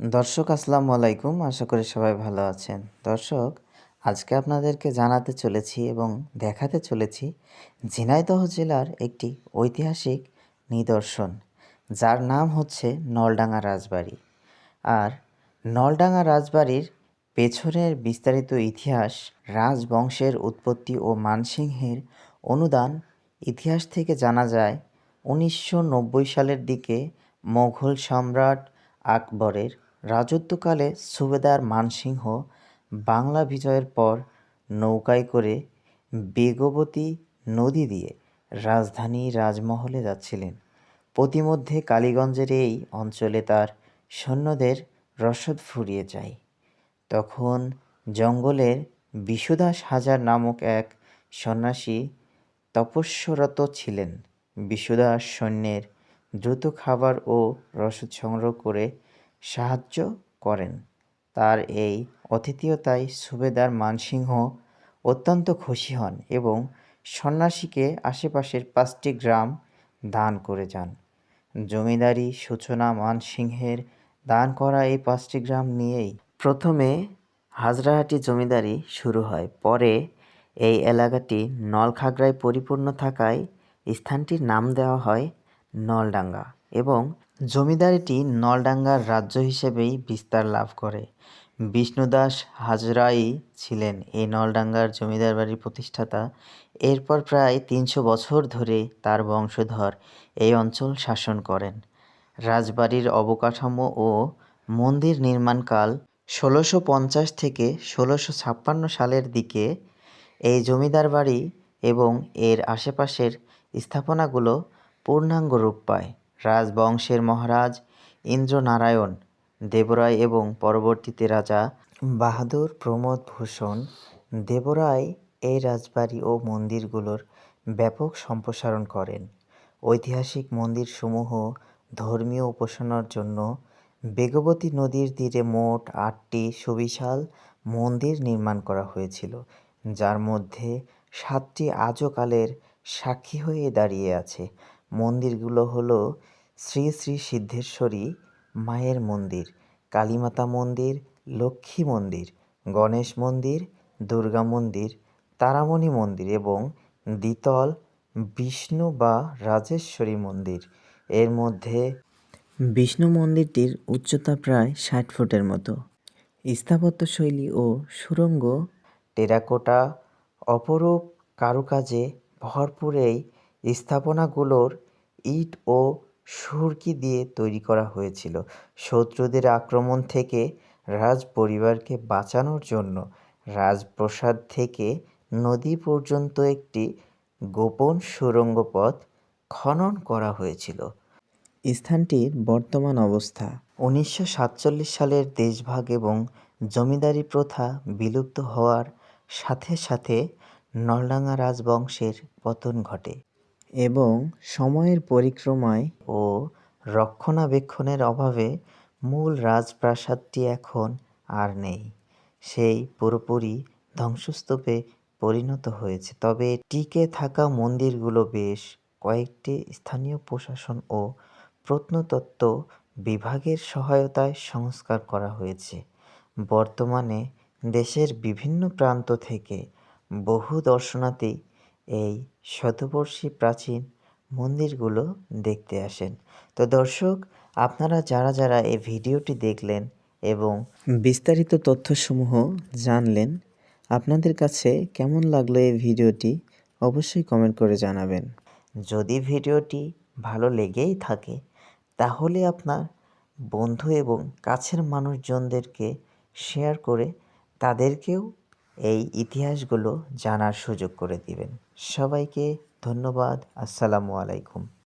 দর্শক, আসসালামু আলাইকুম। আশা করি সবাই ভালো আছেন। দর্শক, আজকে আপনাদেরকে জানাতে চলেছি এবং দেখাতে চলেছি ঝিনাইদহ জেলার একটি ঐতিহাসিক নিদর্শন, যার নাম হচ্ছে নলডাঙ্গা রাজবাড়ি। আর নলডাঙ্গা রাজবাড়ির পেছনের বিস্তারিত ইতিহাস, রাজবংশের উৎপত্তি ও মানসিংহের অনুদান ইতিহাস থেকে জানা যায় উনিশশো নব্বই সালের দিকে মোঘল সম্রাট আকবরের রাজত্বকালে সুবেদার মানসিংহ বাংলা বিজয়ের পর নৌকায় করে বেগবতী নদী দিয়ে রাজধানী রাজমহলে যাচ্ছিলেন। প্রতিমধ্যে কালীগঞ্জের এই অঞ্চলে তার সৈন্যদের রসদ ফুরিয়ে যায়। তখন জঙ্গলের বিশুদাস হাজার নামক এক সন্ন্যাসী তপস্যরত ছিলেন। বিশুদাস সৈন্যের দ্রুত খাবার ও রসদ সংগ্রহ করে সাহায্য করেন। তার এই অতিথিয়তায় সুবেদার মানসিংহ অত্যন্ত খুশি হন এবং সন্ন্যাসীকে আশেপাশের পাঁচটি গ্রাম দান করে যান। জমিদারি সূচনা মানসিংহের দান করা এই পাঁচটি গ্রাম নিয়েই প্রথমে হাজরাহাটি জমিদারি শুরু হয়। পরে এই এলাকাটি নলখাগড়ায় পরিপূর্ণ থাকায় স্থানটির নাম দেওয়া হয় নলডাঙ্গা এবং জমিদারিটি নলডাঙ্গার রাজ্য হিসেবেই বিস্তার লাভ করে। বিষ্ণুদাস হাজরাই ছিলেন এই নলডাঙ্গার জমিদার বাড়ির প্রতিষ্ঠাতা। এরপর প্রায় তিনশো বছর ধরে তার বংশধর এই অঞ্চল শাসন করেন। রাজবাড়ির অবকাঠামো ও মন্দির নির্মাণকাল ষোলোশো পঞ্চাশ থেকে ষোলোশো ছাপ্পান্ন সালের দিকে এই জমিদার বাড়ি এবং এর আশেপাশের স্থাপনাগুলো পূর্ণাঙ্গ রূপ পায়। রাজবংশের মহারাজ ইন্দ্রনারায়ণ, দেবরায় এবং পরবর্তীতে রাজা বাহাদুর প্রমোদ ভূষণ, দেবরায় এই রাজবাড়ি ও মন্দিরগুলোর ব্যাপক সম্প্রসারণ করেন। ঐতিহাসিক মন্দিরসমূহ ধর্মীয় উপাসনার জন্য বেগবতী নদীর তীরে মোট আটটি সুবিশাল মন্দির নির্মাণ করা হয়েছিল, যার মধ্যে সাতটি আজও কালের সাক্ষী হয়ে দাঁড়িয়ে আছে। মন্দিরগুলো হলো শ্রী শ্রী সিদ্ধেশ্বরী মায়ের মন্দির, কালীমাতা মন্দির, লক্ষ্মী মন্দির, গণেশ মন্দির, দুর্গা মন্দির, তারামণি মন্দির এবং দ্বিতল বিষ্ণু বা রাজেশ্বরী মন্দির। এর মধ্যে বিষ্ণু মন্দিরটির উচ্চতা প্রায় ষাট ফুটের মতো। স্থাপত্যশৈলী ও সুরঙ্গ টেরাকোটা অপরূপ কারুকাজে ভরপুর এই স্থাপনাগুলোর ইট ও সুরকি দিয়ে তৈরি করা হয়েছিল। শত্রুদের আক্রমণ থেকে রাজ পরিবারকে বাঁচানোর জন্য রাজপ্রসাদ থেকে নদী পর্যন্ত একটি গোপন সুরঙ্গ পথ খনন করা হয়েছিল। স্থানটির বর্তমান অবস্থা। উনিশশো সাতচল্লিশ সালের দেশভাগ এবং জমিদারি প্রথা বিলুপ্ত হওয়ার সাথে সাথে নলডাঙ্গা রাজবংশের পতন ঘটে। এবং সময়ের পরিক্রমায় ও রক্ষণাবেক্ষণের অভাবে মূল রাজপ্রাসাদটি এখন আর নেই। সেই পুরোপুরি ধ্বংসস্তূপে পরিণত হয়েছে। তবে টিকে থাকা মন্দিরগুলো বেশ কয়েকটি স্থানীয় প্রশাসন ও প্রত্নতত্ত্ব বিভাগের সহায়তায় সংস্কার করা হয়েছে। বর্তমানে দেশের বিভিন্ন প্রান্ত থেকে বহু দর্শনার্থী এই শতবর্ষী প্রাচীন মন্দিরগুলো দেখতে আসেন। তো দর্শক, আপনারা যারা যারা এই ভিডিওটি দেখলেন এবং বিস্তারিত তথ্যসমূহ জানলেন, আপনাদের কাছে কেমন লাগল এই ভিডিওটি অবশ্যই কমেন্ট করে জানাবেন। যদি ভিডিওটি ভালো লেগেই থাকে, তাহলে আপনার বন্ধু এবং কাছের মানুষজনদেরকে শেয়ার করে তাদেরকেও এই ইতিহাসগুলো জানার সুযোগ করে দিবেন। সবাইকে ধন্যবাদ। আসসালামু আলাইকুম।